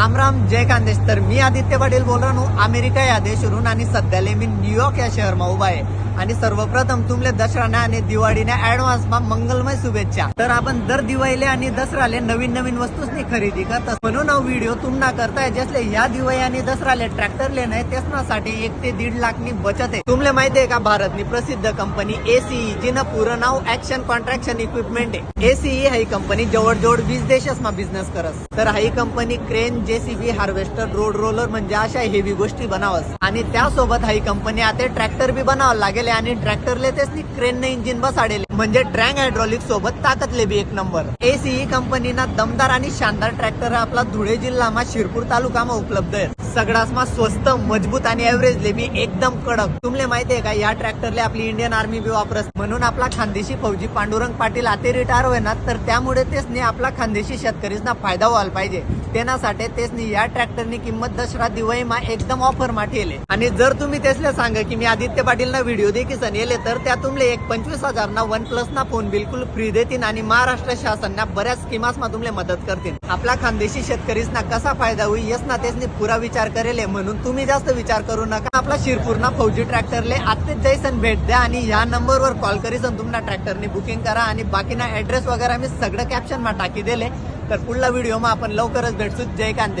राम राम जय कांदेश. तर मी आदित्य पाटील बोल रहा अमेरिका या देशवरून आणि सध्याले मी न्यूयॉर्क या शहरमा उभा आहे. आणि सर्वप्रथम तुमले दसराने आणि दिवाळीने ऍडव्हान्स मंगलमय शुभेच्छा. तर आपण दर दिवाळीले आणि दसराले नवीन नवीन वस्तूसनी खरेदी करतात म्हणून हा व्हिडिओ तुम्हाला करताय जसले ह्या दिवाळी आणि दसराले ट्रॅक्टरले नाही त्यासाठी एक ते दीड लाखनी बचत आहे. तुमले माहिती आहे का भारतनी प्रसिद्ध कंपनी एसीई जिनं पुरं नाव ऍक्शन कॉन्ट्रॅक्शन इक्विपमेंट आहे. एसीई ही कंपनी जवळजवळ वीस देशासमा बिझनेस करस. तर ही company crane JCB harvester road roller म्हणजे अशा हेवी गोष्टी बनावस. आणि त्यासोबत ही कंपनी आता ट्रॅक्टर बी बनावं लागेल. आणि ट्रॅक्टरले तेच क्रेन इंजिन बसाडेल म्हणजे ट्रँग हायड्रॉलिक सोबत ताकदले बी एक नंबर. एसीई कंपनीना दमदार आणि शानदार ट्रॅक्टर आपला धुळे जिल्हामा शिरपूर तालुकामा उपलब्ध आहे. सगळ्यासमा स्वस्त मजबूत आणि एव्हरेज लेबी एकदम कडक. तुमले माहिती आहे का या ट्रॅक्टरले आपली इंडियन आर्मी बी वापरस. म्हणून आपला खानदेशी फौजी पांडुरंग पाटील आते रिटायर होईना तर त्यामुळे तेच आपला खानदेशी शेतकरीसना फायदा व्हायला पाहिजे. त्यासाठी तेचनी या ट्रॅक्टरनी किंमत दसरा दिवाळी मा एकदम ऑफर मा ठेले आणि जर तुम्ही तेसले सांगा की मी आदित्य पाटील ना व्हिडिओ देखील येले तर त्या तुमले एक पंचवीस हजार ना वन प्लस ना फोन बिलकुल फ्री देतील आणि महाराष्ट्र शासनना बऱ्याच स्कीमास मा तुमले मदत करतील आपला खानदेशी शेतकरीसना कसा फायदा होईल येस ना तेच पुरा विचार करेल म्हणून तुम्ही जास्त विचार करू नका. आपला शिरपूरना फौजी ट्रॅक्टरले आत्तेच जैसन भेट द्या आणि ह्या नंबरवर कॉल करीसन तुम्हाला ट्रॅक्टरने बुकिंग करा आणि बाकीना ऍड्रेस वगैरे मी सगळं कॅप्शन मा टाकी दिले. तर पुढला व्हिडिओ मा आपण लवकरच भेटतो जय कांदेश